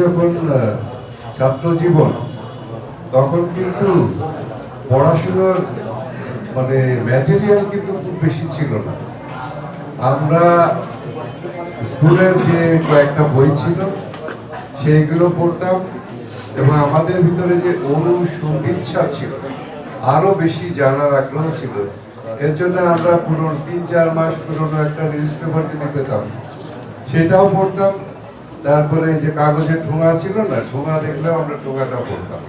যখন ছাত্র জীবন, তখন কিন্তু পড়াশোনার মানে ম্যাটেরিয়াল কিন্তু খুব বেশি ছিল না। আমরা স্কুলের যে কয়েকটা বই ছিল, সেইগুলো পড়তাম এবং আমাদের ভিতরে যে অনুসঙ্গীচ্ছা ছিল, আরও বেশি জানার আগ্রহ ছিল। এর জন্য আমরা পুরো তিন চার মাস পুরনো একটা নিউজ পেপার যদি পেতাম সেটাও পড়তাম। তারপরে যে কাগজের ঠোঙা ছিল না, ঠোঙা দেখলেও আমরা ঠোঙাটা পড়তাম।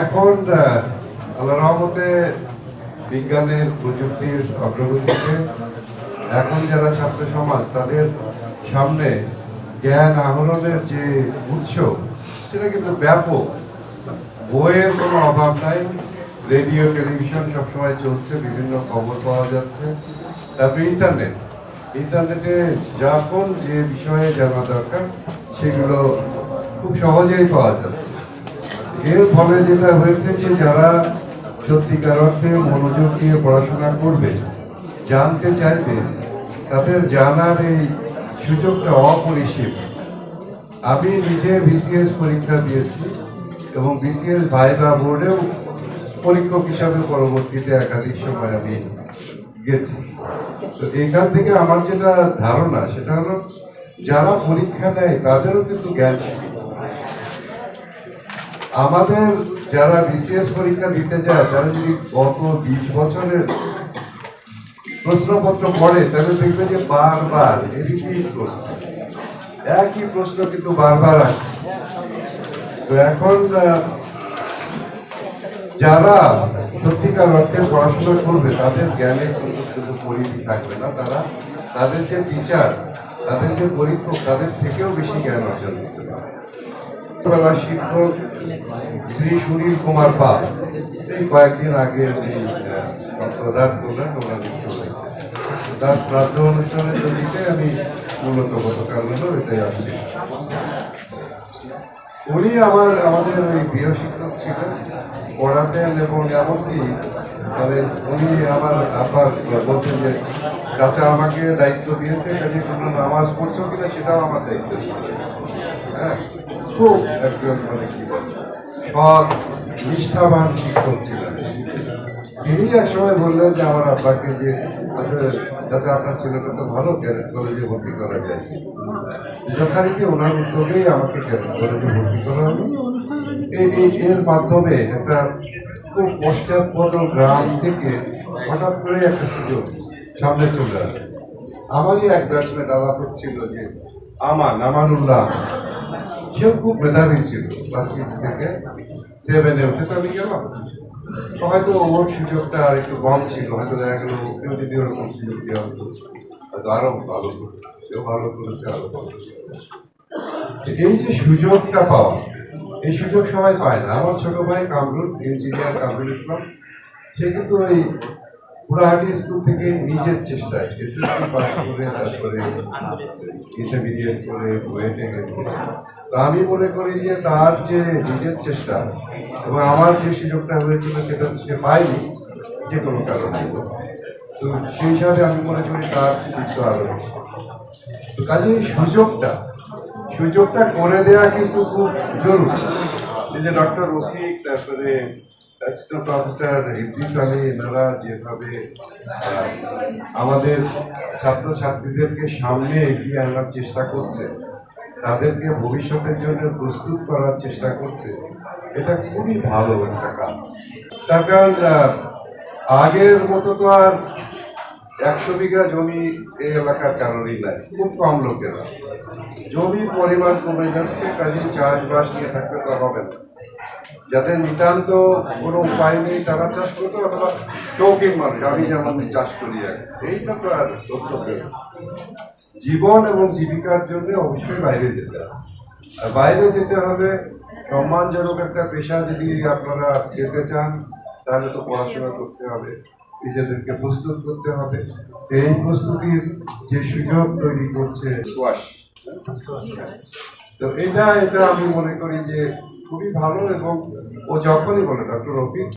এখন আল্লাহ রহমতে বিজ্ঞানের প্রযুক্তির অগ্রগতিতে এখন যারা ছাত্র সমাজ, তাদের সামনে জ্ঞান আহরণের যে উৎস, সেটা কিন্তু ব্যাপক। বইয়ের কোনো অভাব নাই, রেডিও, টেলিভিশন সবসময় চলছে, বিভিন্ন খবর পাওয়া যাচ্ছে। তারপরে ইন্টারনেট। ইন্টারনেটে যখন যে বিষয়ে জানা দরকার, সেগুলো খুব সহজেই পাওয়া যাচ্ছে এর ফলে যেটা হয়েছে যে যারা সত্যিকার অর্থে মনোযোগ দিয়ে পড়াশোনা করবে, জানতে চাইবে, তাদের জানার এই সুযোগটা অপরিসীম। আমি নিজে বিসিএস পরীক্ষা দিয়েছি এবং বিসিএস ভাইবা বোর্ডেও পরীক্ষক হিসাবে পরবর্তীতে একাধিক সময় আমি গেছি। তো এখান থেকে আমার যেটা ধারণা, সেটা হলো যারা পরীক্ষা দেয়, তাদেরও কিন্তু জ্ঞান আমাদের যারা বিসিএস পরীক্ষা দিতে যায়, তারা যদি গত বিশ বছরের প্রশ্নপত্র পড়ে, তাহলে দেখবে যে বারবার রিপিট প্রশ্ন একই প্রশ্ন কিন্তু বারবার আসছে। তো এখন যারা সত্যিকার অর্থে পড়াশোনা করবে, তাদের জ্ঞানে কিন্তু শুধু পরিধি থাকবে না, তারা তাদের যে টিচার তাদের যে পরীক্ষক তাদের থেকেও বেশি জ্ঞান অর্জন করতে পারে শিক্ষক শ্রী সুনীল কুমার পাল, এই কয়েকদিন আগে প্রদান করলেন, ওনার তার শ্রাদ্ধ অনুষ্ঠানের জমিতে আমি মূলত গতকাল এটাই আসছি। উনি আমার, আমাদের ওই গৃহ শিক্ষক ছিলেন। পড়াতেন এবং এমনকি মানে উনি আমার আব্বা বলছেন যে, চাচা আমাকে দায়িত্ব দিয়েছে কাজে তোমরা নামাজ পড়ছো কিনা সেটাও আমার দায়িত্ব হ্যাঁ খুব একজন মানে কি বলছে নিষ্ঠাবান শিক্ষক ছিলেন। তিনি এক সময় বললেন যে আমার আব্বাকে যে যাতে আপনার ছেলেটা তো ভালো কলেজে ভর্তি করা যায়। যথারীতি ওনার উদ্যোগেই আমাকে কলেজে ভর্তি করা এই এর মাধ্যমে একটা খুব পশ্চাৎপদ গ্রাম থেকে হঠাৎ করে একটা সুযোগ সামনে চলে আসে। আমারই এক ব্যাটসম্যান আলাপ হচ্ছিল যে আমান আমানুল্লাহ সেও খুব মেধাবী ছিল, ক্লাস সিক্স থেকে সেভেনে উঠে, তো আমি গেলাম। হয়তো ওর সুযোগটা আর একটু কম ছিল, হয়তো দেখা গেল কেউ যদি ওরকম সুযোগ দেওয়া হতো হয়তো আরও ভালো কেউ ভালো করেছে, আরও ভালো এই যে সুযোগটা পাওয়া, এই সুযোগ সবাই পায় না। আমার ছোট ভাই কামরুল ইঞ্জিনিয়ার কামরুল ইসলাম, সে কিন্তু ওই পুরাহাটি স্কুল থেকে নিজের চেষ্টায় এসএসসি পাস করে তারপরে ইন্টারমিডিয়েট করে বুয়েটে গেছে আমি মনে করি যে তার যে নিজের চেষ্টা এবং আমার যে সুযোগটা হয়েছিল সেটা সে পায়নি, যে কোনো কারণে তো সেই হিসাবে আমি মনে করি তার কৃতিত্ব আরও তো কাজে সুযোগটা সুযোগটা করে দেওয়া কিন্তু খুব জরুরি। যে ডক্টর রফিক, তারপরে অ্যাসিস্ট্যান্ট প্রফেসর ইদ্রিস এনারা যেভাবে আমাদের ছাত্রছাত্রীদেরকে সামনে এগিয়ে আনার চেষ্টা করছে তাদেরকে ভবিষ্যতের জন্য প্রস্তুত করার চেষ্টা করছে এটা খুবই ভালো একটা কাজ তার কারণ আগের মতো তো আর একশো বিঘা জমি এই এলাকার কারোরই নাই, খুব কম লোকেরা জমির পরিমাণ কমে যাচ্ছে কাজে চাষবাস নিয়ে থাকতে তো হবে না যাদের নিতান্ত কোনো উপায় নেই তারা চাষ করতো, অথবা শৌখিন মানুষ, আমি যেমন চাষ করি আর কি। এইটা তো আর। জীবন এবং জীবিকার জন্য অবশ্যই বাইরে যেতে হবে। আর বাইরে যেতে হবে, সম্মানজনক একটা পেশা যদি আপনারা যেতে চান, তাহলে তো পড়াশোনা করতে হবে, নিজেদেরকে প্রস্তুত করতে হবে। এই প্রস্তুতির যে সুযোগ তৈরি করছে সোয়াশ তো এটা এটা আমি মনে করি যে খুবই ভালো এবং ও যখনই বলে, ডক্টর রফিক